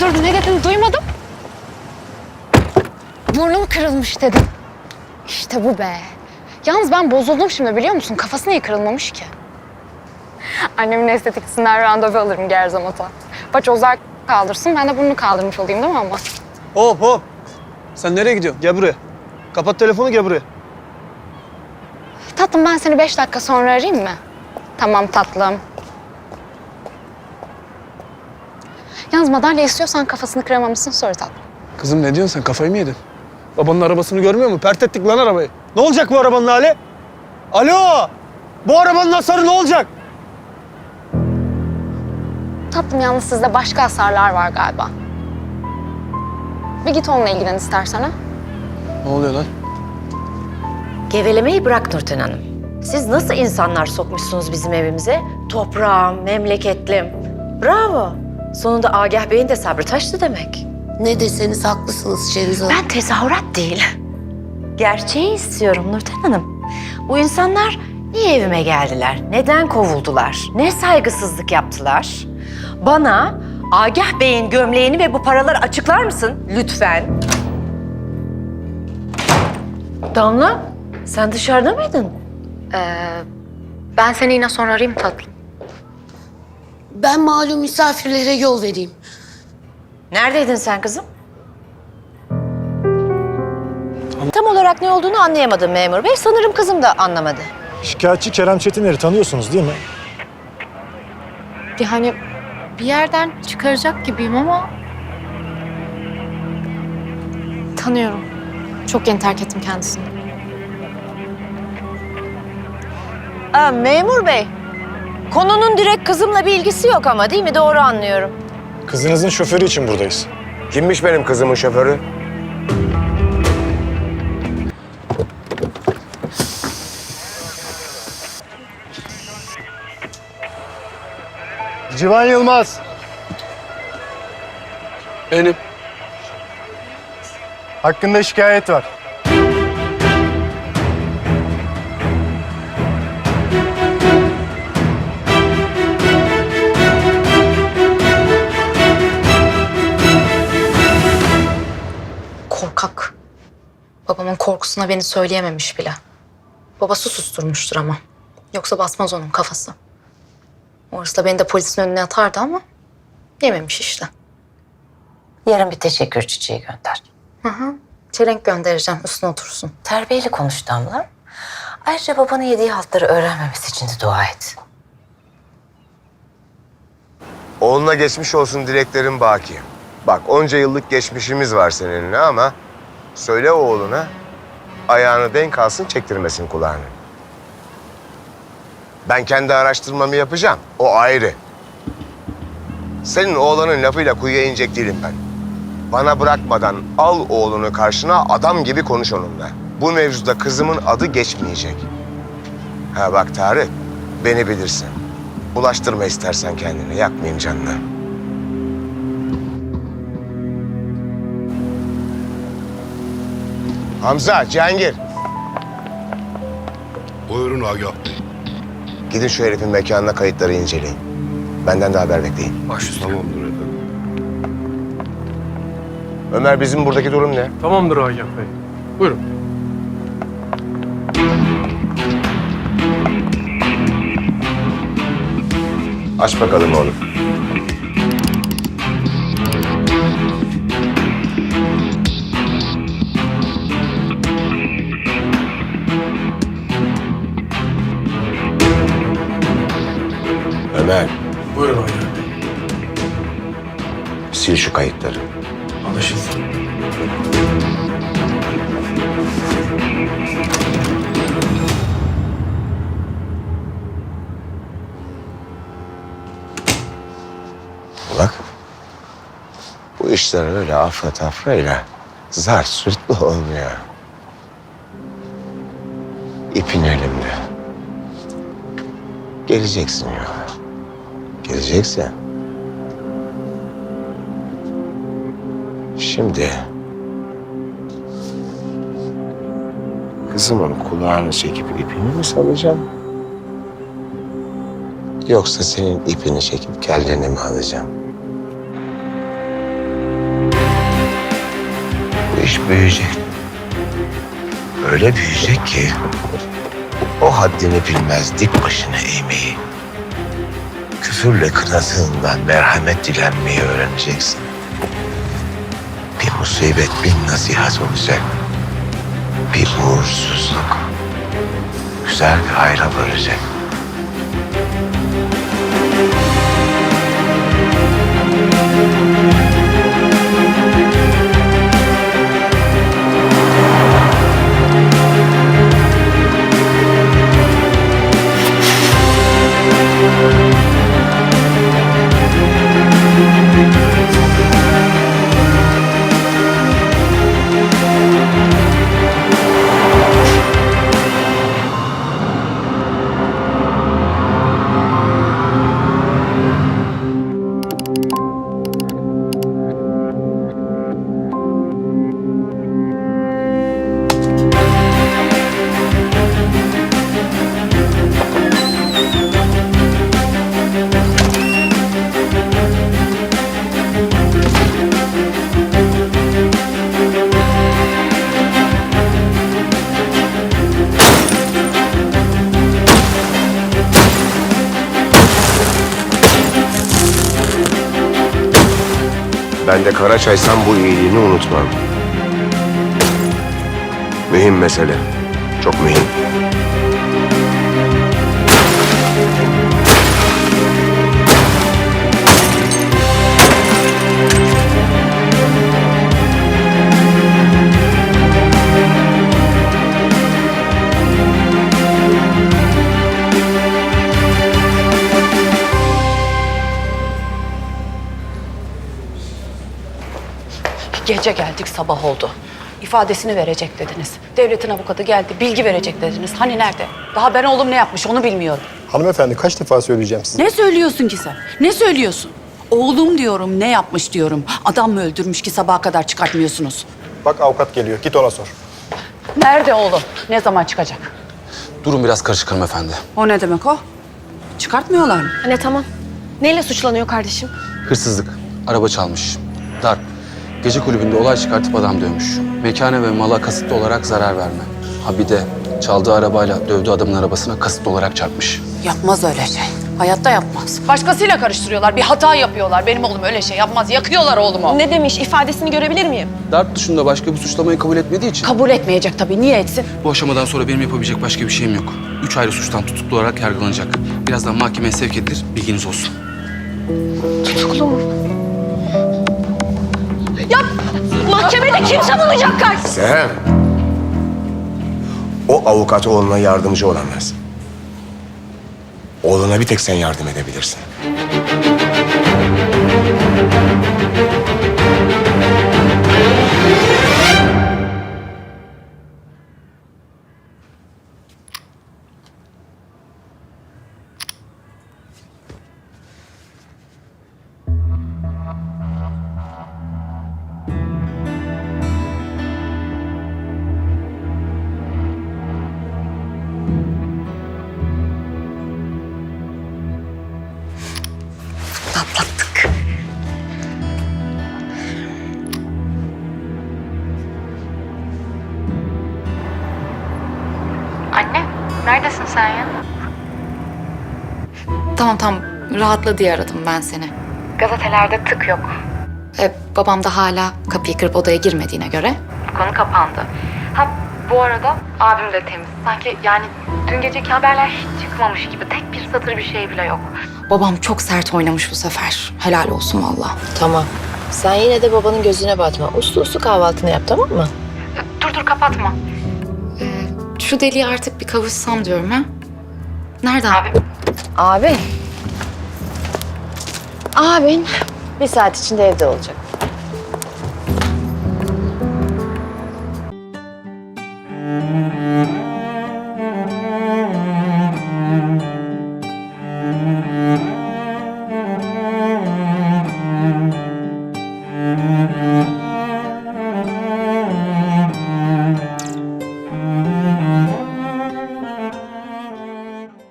Dur dur ne dedin duymadım. Burnum kırılmış dedim. İşte bu be. Yalnız ben bozuldum şimdi biliyor musun? Kafası niye kırılmamış ki? Annemin estetikçisinden randevu alırım Gerzamot'a. Baş Ozar kaldırsın ben de burnunu kaldırmış olayım değil mi ama? Hop hop. Sen nereye gidiyorsun? Gel buraya. Kapat telefonu gel buraya. Tatlım ben seni beş dakika sonra arayayım mı? Tamam tatlım. Yalnız madalya istiyorsan kafasını kıramamışsın sonra tatlım. Kızım ne diyorsun sen? Kafayı mı yedin? Babanın arabasını görmüyor musun? Pert ettik lan arabayı. Ne olacak bu arabanın hali? Alo! Bu arabanın hasarı ne olacak? Tatlım yalnız sizde başka hasarlar var galiba. Bir git onunla ilgilen istersen ha. Ne oluyor lan? Gevelemeyi bırak Nurten Hanım. Siz nasıl insanlar sokmuşsunuz bizim evimize? Toprağım, memleketlim. Bravo. Sonunda Agah Bey'in de sabrı taştı demek. Ne deseniz haklısınız Şeriz Hanım. Ben tezahürat değil. Gerçeği istiyorum Nurten Hanım. Bu insanlar niye evime geldiler? Neden kovuldular? Ne saygısızlık yaptılar? Bana Agah Bey'in gömleğini ve bu paraları açıklar mısın? Lütfen. Damla, sen dışarıda mıydın? Ben seni yine sonra arayayım tatlım. Ben malum misafirlere yol vereyim. Neredeydin sen kızım? Tam olarak ne olduğunu anlayamadım memur bey. Sanırım kızım da anlamadı. Şikayetçi Kerem Çetiner'i tanıyorsunuz değil mi? Yani bir yerden çıkaracak gibiyim ama... Tanıyorum. Çok yeni terk ettim kendisini. Aa, memur bey. Konunun direkt kızımla bir ilgisi yok ama değil mi? Doğru anlıyorum. Kızınızın şoförü için buradayız. Kimmiş benim kızımın şoförü? Civan Yılmaz. Benim. Hakkında şikayet var. Babamın korkusuna beni söyleyememiş bile. Babası susturmuştur ama. Yoksa basmaz onun kafası. Orası beni de polisin önüne atardı ama yememiş işte. Yarın bir teşekkür çiçeği gönder. Hı hı. Çelenk göndereceğim üstüne otursun. Terbiyeli konuş Damla. Ayrıca babanın yediği haltları öğrenmemesi için de dua et. Oğluna geçmiş olsun dileklerim baki. Bak onca yıllık geçmişimiz var seninle ama... ...söyle oğluna ayağını denk alsın çektirmesin kulağını. Ben kendi araştırmamı yapacağım. O ayrı. Senin oğlanın lafıyla kuyuya inecek değilim ben. Bana bırakmadan al oğlunu karşına adam gibi konuş onunla. Bu mevzuda kızımın adı geçmeyecek. Ha bak Tarık, beni bilirsin. Bulaştırma istersen kendini, yakmayayım canını. Hamza, Cihangir. Buyurun Agah Bey. Gidin şu herifin mekanına kayıtları inceleyin. Benden de haber bekleyin. Tamamdır efendim. Ömer bizim buradaki durum ne? Tamamdır Agah Bey. Buyurun. Aç bakalım oğlum. Bak. Bu işler öyle afra tafrayla zar sürtlü olmuyor. İpin elimde. Geleceksin yola. Geleceksin. Şimdi... Kızımın kulağını çekip ipini mi salacağım? Yoksa senin ipini çekip kelleni mi alacağım? iş büyüyecek. Öyle büyüyecek ki o haddini bilmez dik başını eğmeyi. Küfürle kınadığından merhamet dilenmeyi öğreneceksin. Bir musibet bin nasihat olacak. Bir uğursuzluk güzel bir hayra varacak. Ben de Karaçaysam bu iyiliğini unutmam. Mühim mesele. Çok mühim. Gece geldik sabah oldu. İfadesini verecek dediniz. Devletin avukatı geldi bilgi verecek dediniz. Hani nerede? Daha ben oğlum ne yapmış onu bilmiyorum. Hanımefendi kaç defa söyleyeceğim size? Ne söylüyorsun ki sen? Ne söylüyorsun? Oğlum diyorum ne yapmış diyorum. Adam mı öldürmüş ki sabaha kadar çıkartmıyorsunuz? Bak avukat geliyor. Git ona sor. Nerede oğlum? Ne zaman çıkacak? Durum biraz karışık hanımefendi. O ne demek o? Çıkartmıyorlar mı? Anne tamam. Neyle suçlanıyor kardeşim? Hırsızlık, araba çalmış, darp, gece kulübünde olay çıkartıp adam dövmüş. Mekane ve mala kasıtlı olarak zarar verme. Ha bir de çaldığı arabayla dövdüğü adamın arabasına kasıtlı olarak çarpmış. Yapmaz öyle şey. Hayatta yapmaz. Başkasıyla karıştırıyorlar. Bir hata yapıyorlar. Benim oğlum öyle şey yapmaz. Yakıyorlar oğlumu. Ne demiş? İfadesini görebilir miyim? Darp dışında başka bir suçlamayı kabul etmediği için Kabul etmeyecek tabii. Niye etsin? bu aşamadan sonra benim yapabilecek başka bir şeyim yok. Üç ayrı suçtan tutuklu olarak yargılanacak. Birazdan mahkemeye sevk edilir, bilginiz olsun. Mahkemede kim savunacak kardeşim? Sehem. O avukat oğluna yardımcı olamaz. Oğluna bir tek sen yardım edebilirsin. Sen ya? Tamam tamam, rahatla diye aradım ben seni. Gazetelerde tık yok. E, babam da hala kapıyı kırıp odaya girmediğine göre. Konu kapandı. Ha bu arada abim de temiz. Sanki yani dün geceki haberler hiç çıkmamış gibi. Tek bir satır bir şey bile yok. Babam çok sert oynamış bu sefer. Helal olsun valla. Tamam. Sen yine de babanın gözüne batma. Uslu uslu kahvaltını yap tamam mı? Dur dur kapatma. Şu deliği artık bir kavuşsam diyorum ha. Nerede abi? Abi. Abin bir saat içinde evde olacak.